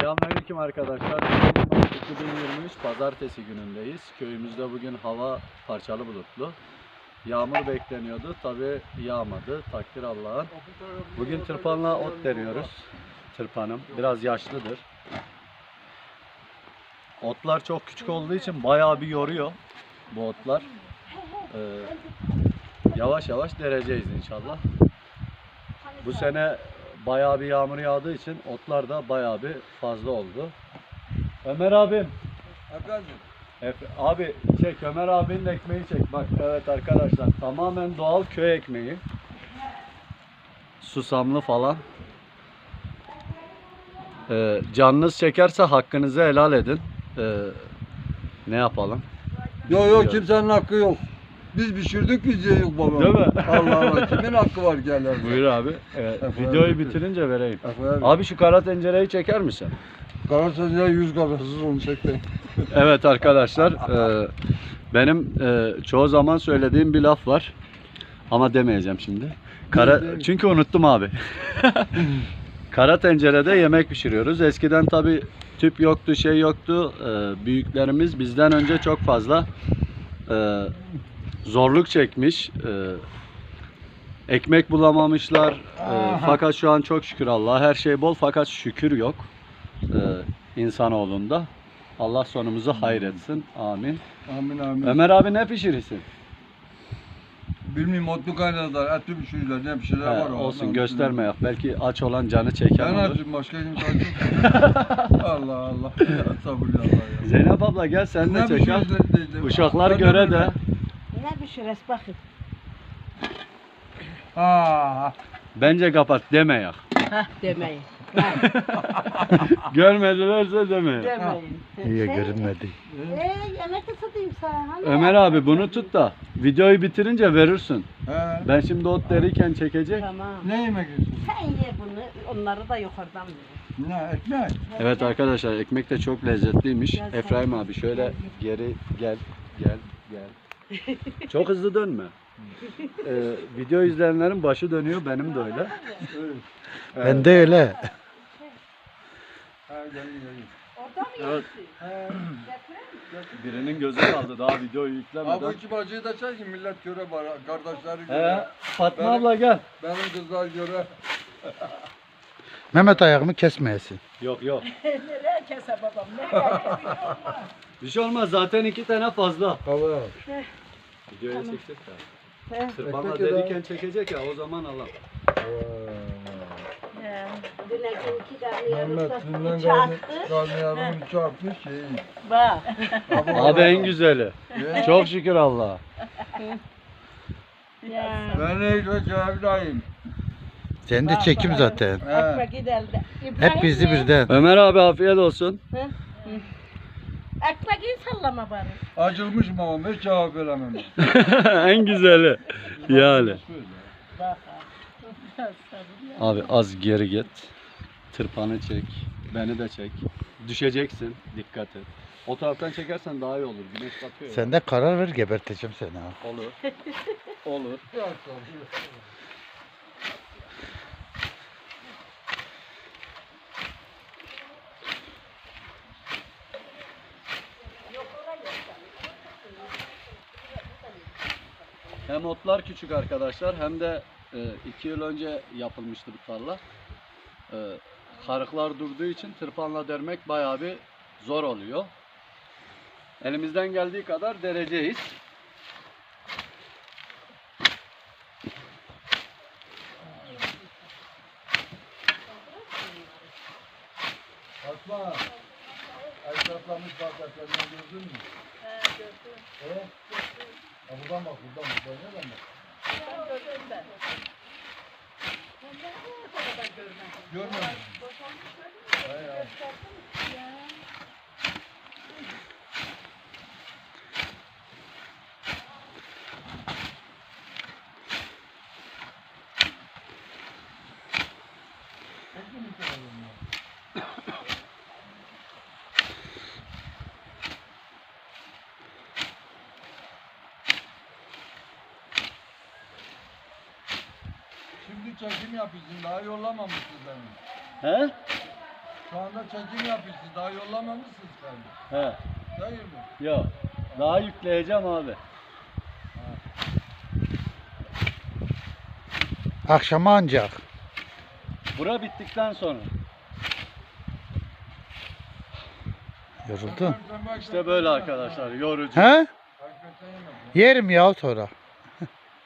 Selamünaleyküm arkadaşlar. 2023 Pazartesi günündeyiz. Köyümüzde bugün hava parçalı bulutlu. Yağmur bekleniyordu. Tabi yağmadı. Takdir Allah'ın. Bugün tırpanla ot deniyoruz. Tırpanım. Biraz yaşlıdır. Otlar çok küçük olduğu için bayağı bir yoruyor bu otlar. Ee, yavaş yavaş dereceğiz inşallah. Bu sene bayağı bir yağmur yağdığı için otlar da bayağı bir fazla oldu. Ömer abim. Efendim? Efe, abi çek Ömer abinin ekmeği çek. Bak evet arkadaşlar tamamen doğal köy ekmeği. Susamlı falan. Ee, canınız çekerse hakkınızı helal edin. Ee, ne yapalım? Yok yok kimsenin hakkı yok. Biz pişirdik biz yiyoruz baba. Değil mi? Allah Allah kimin hakkı var gelirse. Buyur abi. Evet, Efendim? videoyu bitirince vereyim. Efendim? Abi şu kara tencereyi çeker misin? Galatasaray'a yüz kafasız onu çekti. Evet arkadaşlar, e, benim e, çoğu zaman söylediğim bir laf var. Ama demeyeceğim şimdi. Kara, çünkü unuttum abi. Kara tencerede yemek pişiriyoruz. Eskiden tabi tüp yoktu, şey yoktu. E, büyüklerimiz bizden önce çok fazla e, zorluk çekmiş. E, ekmek bulamamışlar. E, Aha. fakat şu an çok şükür Allah her şey bol fakat şükür yok. E, insanoğlunda. Allah sonumuzu hayretsin. Amin. Amin amin. Ömer abi ne pişirirsin? Bilmiyorum otlu kaynadılar, etli pişirirler, ne pişirirler He, var. o. olsun gösterme ya. Belki aç olan canı Ben çeken olur. açım başka kimse aç yok. Allah Allah. Ya, sabır ya Allah ya. Zeynep abla gel sen de çek al. pişirirler dedi. Uşaklar Ben göre de. Ne pişiriz bakın. Bence kapat deme ya. Hah demeyin. Hah, Görmedilerse deme ya. demeyin. Niye Şey, görünmedi? Ee, yemek ısıtayım sana. Hani Ömer abi bunu tut da videoyu bitirince verirsin. He. Ben şimdi ot deriyken çekecek. Tamam. Ne yemek istiyorsun? Sen ye bunu. Onları da yukarıdan ver. Ne ekmek? Evet arkadaşlar ekmek de çok lezzetliymiş. Efraim abi şöyle geri gel gel gel. Çok hızlı dönme. Ee, video izleyenlerin başı dönüyor benim de öyle. Ben de öyle. Ha gelin gelin. Orada mı Evet. yiyorsun? Birinin gözü kaldı daha videoyu Abi yüklemeden. iki bacıyı da çek ki millet göre bana, kardeşleri He, göre. Fatma Ben- abla gel. Benim kızlar göre. Mehmet ayağımı kesmeyesin. Yok yok. Nereye kese babam? Nereye Bir şey olmaz zaten iki tane fazla. Hava. Videoya çekecek de. He. Tırpanla Ekmek çekecek ya o zaman Allah. Dün akşam iki tane Mehmet yarısı dünden attı. karnıyarım çarpmış şey. Bak. Abi en güzeli. Çok. Çok şükür Allah'a. Ya. Ben ne güzel cevaplayayım. Sen de çekim zaten. He. Ekmek. Hep bizi birden. Ömer abi afiyet olsun. Ekmeği sallama bari. Acılmış babam hiç cevap veremem. en güzeli. Yani. Bak. Abi az geri git. Tırpanı çek. Beni de çek. Düşeceksin. Dikkat et. O taraftan çekersen daha iyi olur. Güneş batıyor. Sen de karar ver geberteceğim seni ha. Olur. Olur. Hem otlar küçük arkadaşlar hem de e, iki yıl önce yapılmıştı bu tarla. E, karıklar durduğu için tırpanla dermek bayağı bir zor oluyor. Elimizden geldiği kadar dereceğiz. Fatma. Ay saklamış bak gördün mü? He gördüm. He? Ha, buradan bak buradan bak. Buradan bak. Ben gördüm ben. Görmedin. He ya. Şimdi çekim yapıyorsun daha yollamamışsın beni. He? Şu anda çekim yapıyorsunuz. Daha yollamamışsınız kendi. He. Değil mi? Yok. Daha yükleyeceğim abi. Akşama ancak. Bura bittikten sonra. Yoruldun. İşte böyle arkadaşlar. Yorucu. He? Yerim ya sonra.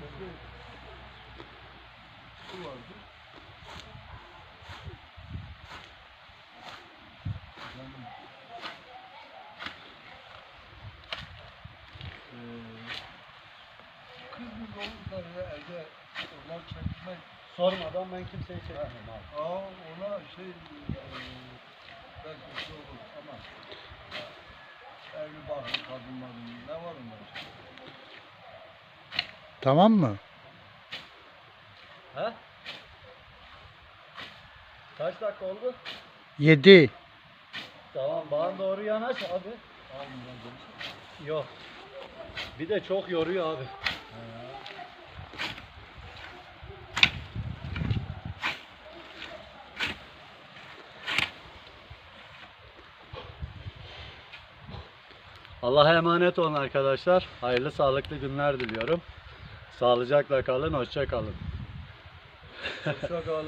bu. Şu vardı. Canım. Ee, kız mı olurlar ya evde onlar çekmek. Sormadan ben kimseyi çekmem abi. Aa ona şey e, belki şey olur ama e, evli barklı kadınların ne var onlar? Tamam mı? He? Kaç dakika oldu? 7. Tamam bana doğru yanaş abi. Yok. Bir de çok yoruyor abi. Allah'a emanet olun arkadaşlar. Hayırlı sağlıklı günler diliyorum. Sağlıcakla kalın, hoşça kalın. Hoşça kalın.